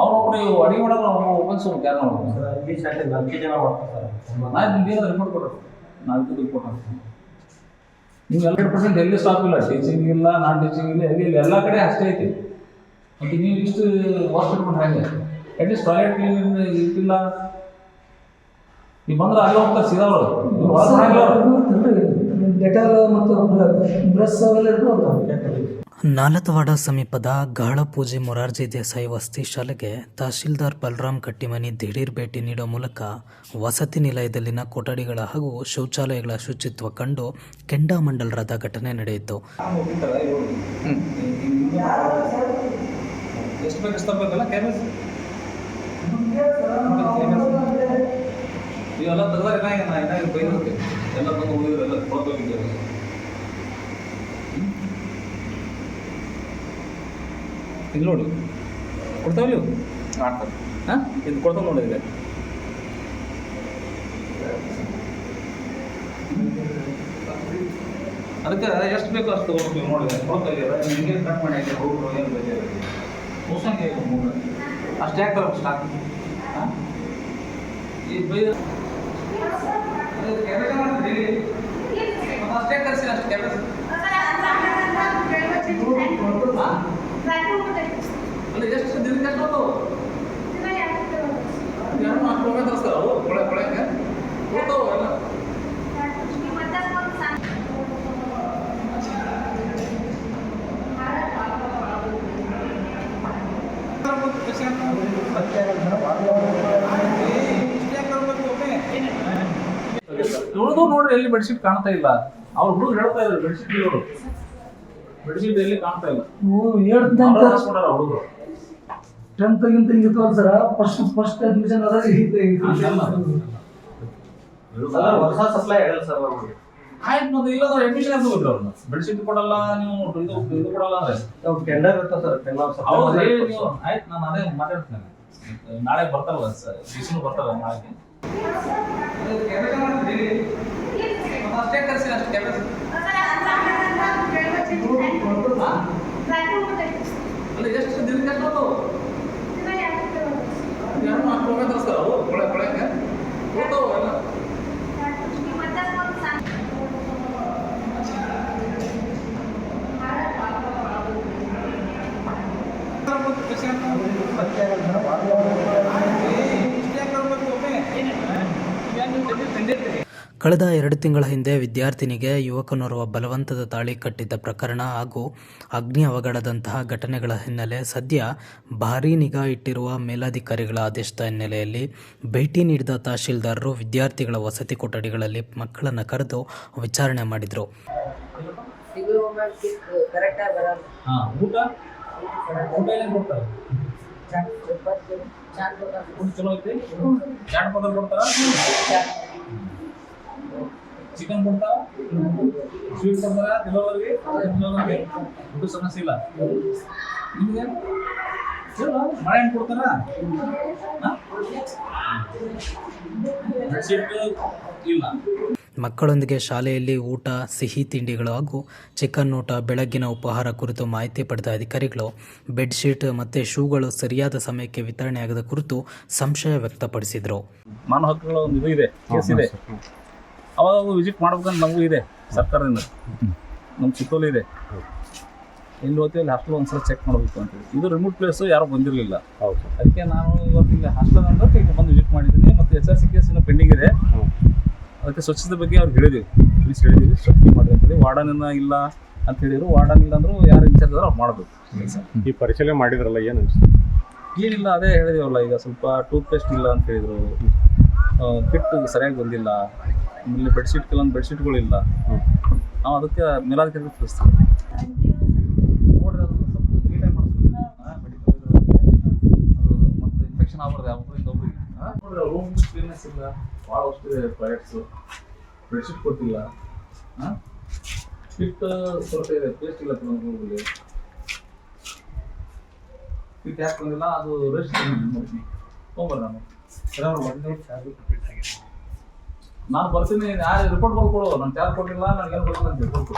ಅವ್ರು ಒಬ್ಬರು ಅಡಿಗೆ ಮಾಡೋದು ನಾವು ಒಬ್ಬನ್ಸು ಯಾರು ಸರ್ ನಾ ಏನಾದ್ರು ರಿಪೋರ್ಟ್ ಕೊಡ್ರಿ ನಾಲ್ಕು ರಿಪೋರ್ಟ್ ಹಾಕ್ತೀನಿ ನೀವು ಹಂಡ್ರೆಡ್ ಪರ್ಸೆಂಟ್ ಎಲ್ಲಿ ಸ್ಟಾಪ್ ಇಲ್ಲ ಟೀಚಿಂಗ್ ಇಲ್ಲ ನಾನ್ ಟೀಚಿಂಗ್ ಇಲ್ಲ ಎಲ್ಲಿ ಇಲ್ಲ ಎಲ್ಲ ಕಡೆ ಅಷ್ಟೇ ಐತಿ. ಮತ್ತು ನೀವು ಇಷ್ಟು ವಾಶ್ ಇಟ್ಕೊಂಡು ಹೇಗೆ? ಅಟ್ಲೀಸ್ಟ್ ಟಾಯ್ಲೆಟ್ ಕ್ಲೀನ್ ಇಟ್ಟಿಲ್ಲ. ನೀವು ಬಂದ್ರೆ ಅಲ್ಲಿ ಹೋಗ್ತಾರೆ ಸೀದಾ ಅವರು. ನೀವು. ಡೆಟಾಲ್ ಮತ್ತು ಬ್ರಷ್ ಅವೆಲ್ಲ ಇರ್ತಾವಲ್ಲ ನಾಲತವಾಡ ಸಮೀಪದ ಗಾಳಪೂಜೆ ಮೊರಾರ್ಜಿ ದೇಸಾಯಿ ವಸತಿ ಶಾಲೆಗೆ ತಹಶೀಲ್ದಾರ್ ಬಲರಾಮ್ ಕಟ್ಟಿಮನಿ ದಿಢೀರ್ ಭೇಟಿ ನೀಡುವ ಮೂಲಕ ವಸತಿ ನಿಲಯದಲ್ಲಿನ ಕೊಠಡಿಗಳ ಹಾಗೂ ಶೌಚಾಲಯಗಳ ಶುಚಿತ್ವ ಕಂಡು ಕೆಂಡಾಮಂಡಲರಾದ ಘಟನೆ ನಡೆಯಿತು ಹೋಗಿರ್ತಾರೆ, ಇವ್ರು. ಎಷ್ಟು ಬೇಕು ಎಷ್ಟು ತರಬೇಕಲ್ಲ ಕ್ಯಾಬೇಜ್ ಇವೆಲ್ಲ ತೆಗ್ದಾರ ಏನಾಗಿ ನಾ ಏನಾಗಿ ಬೈದಿರ್ತೀವಿ ಎಲ್ಲ ಇದು ನೋಡಿ ಕೊಡ್ತಾವಲ್ಲ ಇವು ಮಾಡ್ತಾರೆ ಹಾಂ ಇದು ಕೊಡ್ತಾವೆ ನೋಡಿದ್ರೆ ಅದಕ್ಕೆ ಎಷ್ಟು ಬೇಕೋ ಅಷ್ಟು ತಗೋಬೇಕು ನೋಡಿದ್ರೆ ಕೊಡ್ತಾ ನಿಮಗೆ ಕಟ್ ಮಾಡಿ ಹಾಕಿ ಹೋಗ್ರು ಏನು ಬೇರೆ ಮುಸಂಗೆ ಮೂರು ಅಷ್ಟು ಯಾಕೆ ಅಷ್ಟು ಸ್ಟಾಕ್ ಹಾಂ ಈ ಬೈ ಅಷ್ಟೇ ಕರೆಸಿ ಅಷ್ಟು ಕ್ಯಾಬೇಜ್ ಅಲ್ಲ ಎಷ್ಟು ದಿನಕ್ಕೆ ಎಷ್ಟು ಹೋಗ್ತಾವು ಎರಡು ನಾಲ್ಕು ರೂಪಾಯಿ ತರಿಸ್ತಾರ ಅವು ಕೊಳೆ ಕೊಳೆಗೆ ಹೋಗ್ತಾವು ಎಲ್ಲ ಉಳಿದು ನೋಡ್ರಿ ಎಲ್ಲಿ ಬೆಡ್ಶೀಟ್ ಕಾಣ್ತಾ ಇಲ್ಲ. ಅವ್ರು ಹುಡುಗರು ಹೇಳ್ತಾ ಇದ್ರು ಬೆಡ್ಶೀಟ್ ಇರೋರು. ಬೆಡ್ಶೀಟ್ ಎಲ್ಲಿ ಕಾಣ್ತಾ ಇಲ್ಲ. ಕೊಡಾರ ಹುಡುಗರು. ಟೆಂತ್ ಗಿಂತ ಹಿಂಗಿತ್ತವಲ್ಲ ಸರ ಫಸ್ಟ್ ಫಸ್ಟ್ ಅಡ್ಮಿಷನ್ ಅದ ಹೊಸ ಸಪ್ಲೈ ಹೇಳಲ್ಲ ಸರ್ ನಮಗೆ ಆಯ್ತು ಮತ್ತೆ ಇಲ್ಲಂದ್ರೆ ಅಡ್ಮಿಷನ್ ಅಂತ ಹೋಗ್ರಿ ಅವ್ರನ್ನ? ಬೆಡ್ಶೀಟ್ ಕೊಡಲ್ಲ ನೀವು ಇದು ಇದು ಕೊಡಲ್ಲ ಅಂದ್ರೆ. ಟೆಂಡರ್ ಇರ್ತದೆ ಸರ್? ಟೆಂಡರ್ ನೀವು ಆಯ್ತು ನಾನು ಅದೇ ಮಾತಾಡ್ತೀನಿ. ನಾಳೆ ಬರ್ತಾರಲ್ಲ ಸರ್ ಬಿಸಿನೂ ಬರ್ತಾರ ನಾಳೆಗೆ ಅಷ್ಟೇ ಕರ್ಸಿ ಅಷ್ಟು ಕ್ಯಾಬೇಜ್ ಅಲ್ಲ ಎಷ್ಟು ದಿನಕ್ಕೆ ಎಷ್ಟು ಹೋಗ್ತಾವು ಎರಡು ನಾಲ್ಕು ರೂಪಾಯಿ ತರಿಸ್ತಾರ ಅವು ಕೊಳೆ ಕೊಳೆಗೆ ಹೋಗ್ತಾವು ಎಲ್ಲ ಕಳೆದ ಎರಡು ತಿಂಗಳ ಹಿಂದೆ ವಿದ್ಯಾರ್ಥಿನಿಗೆ ಯುವಕನೋರ್ವ ಬಲವಂತದ ತಾಳಿ ಕಟ್ಟಿದ್ದ ಪ್ರಕರಣ ಹಾಗೂ ಅಗ್ನಿ ಅವಘಡದಂತಹ ಘಟನೆಗಳ ಹಿನ್ನೆಲೆ ಸದ್ಯ ಭಾರೀ ನಿಗಾ ಇಟ್ಟಿರುವ ಮೇಲಾಧಿಕಾರಿಗಳ ಆದೇಶದ ಹಿನ್ನೆಲೆಯಲ್ಲಿ ಭೇಟಿ ನೀಡಿದ ತಹಶೀಲ್ದಾರರು ವಿದ್ಯಾರ್ಥಿಗಳ ವಸತಿ ಕೊಠಡಿಗಳಲ್ಲಿ ಮಕ್ಕಳನ್ನು ಕರೆದು ವಿಚಾರಣೆ ಮಾಡಿದರು. ಚಿಕನ್ ಬಂತಾ ಸ್ವೀಟ್ ಕೊಡ್ತಾರ? ಕೆಲವರಿಗೆ ಕೆಲವರಿಗೆ ಊಟ ಸಮಸ್ಯೆ ಇಲ್ಲ. ನಿಮಗೆ? ಮಳೆ ಹಣ್ಣು ಕೊಡ್ತಾರ? ಬೆಡ್ಶೀಟ್ ಇಲ್ಲ. ಮಕ್ಕಳೊಂದಿಗೆ ಶಾಲೆಯಲ್ಲಿ ಊಟ ಸಿಹಿ ತಿಂಡಿಗಳು ಹಾಗೂ ಚಿಕನ್ ಊಟ ಬೆಳಗ್ಗಿನ ಉಪಹಾರ ಕುರಿತು ಮಾಹಿತಿ ಪಡೆದ ಅಧಿಕಾರಿಗಳು ಬೆಡ್ಶೀಟ್ ಮತ್ತು ಶೂಗಳು ಸರಿಯಾದ ಸಮಯಕ್ಕೆ ವಿತರಣೆಯಾಗದ ಕುರಿತು ಸಂಶಯ ವ್ಯಕ್ತಪಡಿಸಿದರು. ಮಾನವ ಹಕ್ಕುಗಳ ಒಂದು ಇದು ಇದೆ ಕೇಸ್ ಇದೆ. ಅವಾಗ ವಿಸಿಟ್ ಮಾಡ್ಬೇಕಂತ ನಮಗೂ ಇದೆ ಸರ್ಕಾರದಿಂದ. ನಮ್ಮ ಸುತ್ತಲೂ ಇದೆ. ಇಲ್ಲಿ ಹೋಗ್ತೀವಿ ಅಲ್ಲಿ ಹಾಸ್ಟೆಲ್ ಒಂದ್ಸಲ ಚೆಕ್ ಮಾಡಬೇಕು ಅಂತೇಳಿ ಇದು ರಿಮೋಟ್ ಪ್ಲೇಸು ಯಾರೂ ಬಂದಿರಲಿಲ್ಲ. ಅದಕ್ಕೆ ನಾನು ಇವತ್ತು ಇಲ್ಲಿ ಹಾಸ್ಟೆಲ್ ಅಂದ್ರೆ ಈಗ ಬಂದು ವಿಸಿಟ್ ಮಾಡಿದ್ದೀನಿ. ಮತ್ತು ಎಸ್ ಆರ್ ಸಿ ಕೇಸ್ ಇನ್ನೂ ಪೆಂಡಿಂಗ್ ಇದೆ. ಅದಕ್ಕೆ ಸ್ವಚ್ಛತೆ ಬಗ್ಗೆ ಅವ್ರು ಹೇಳಿದ್ವಿ ಪ್ಲೀಸ್ ಹೇಳಿದ್ದೀವಿ ಸ್ವಚ್ಛತೆ ಮಾಡಿ ಅಂತೇಳಿ ವಾರ್ಡನ್ ಇಲ್ಲ ಅಂತ ಹೇಳಿದ್ರು. ವಾರ್ಡನ್ ಇಲ್ಲ ಅಂದ್ರು ಯಾರು ಇನ್ಚಾರ್ಜ್ ಅದಾರೋ ಅವ್ರು ಮಾಡಬೇಕು. ಈ ಪರಿಶೀಲನೆ ಮಾಡಿದ್ರಲ್ಲ ಏನು ಏನಿಲ್ಲ ಅದೇ ಹೇಳಿದೀವಲ್ಲ ಈಗ ಸ್ವಲ್ಪ ಟೂತ್ ಪೇಸ್ಟ್ ಇಲ್ಲ ಅಂತ ಹೇಳಿದ್ರು. ಕಿಟ್ ಸರಿಯಾಗಿ ಬಂದಿಲ್ಲ. ಆಮೇಲೆ ಬೆಡ್ಶೀಟ್ ಕೆಲವೊಂದು ಬೆಡ್ಶೀಟ್ಗಳಿಲ್ಲ ನಾವು ಅದಕ್ಕೆ ಮೇಲಾಧಿಕಾರಿಗೆ ತಿಳಿಸ್ತೀವಿ. ನೋಡ್ರಿ ಅದನ್ನ ಸ್ವಲ್ಪ ನೀಟಾಗಿ ಮಾಡಿಸ್ಬೇಕು ಮೆಡಿಕಲ್ ಅದು ಮತ್ತೆ ಇನ್ಫೆಕ್ಷನ್ ಆಗ್ಬಾರ್ದು ಒಬ್ಬರಿಂದ ಒಬ್ಬರಿಗೆ ನೋಡ್ರಿ ರೂಮ್ ಕ್ಲೀನೆಸ್ ಇಲ್ಲ. ಭಾಳ ಅಷ್ಟಿದೆ ಬೆಡ್ಶೀಟ್ ಕೊಟ್ಟಿಲ್ಲ. ಹಾಂ? ಇದೆ. ಟೇಸ್ಟ್ ಇಲ್ಲ ರೂಮಲ್ಲಿ ಫಿಟ್ ಯಾಕೆ ಬಂದಿಲ್ಲ? ಅದು ರೆಸ್ಟ್ ತೊಗೊಂಬರ್ರಿ ನಾನು ಸರ್ ಅವ್ರು ಚಾರ್ಜ್ ನಾನು ಬರ್ತೀನಿ ಯಾರು ರಿಪೋರ್ಟ್ ಬರ್ಕೊಡು ನಾನು ಚಾರ್ಜ್ ಕೊಟ್ಟಿಲ್ಲ ನನಗೇನು ಗೊತ್ತಿಲ್ಲ ಅಂತ ಆಯ್ತು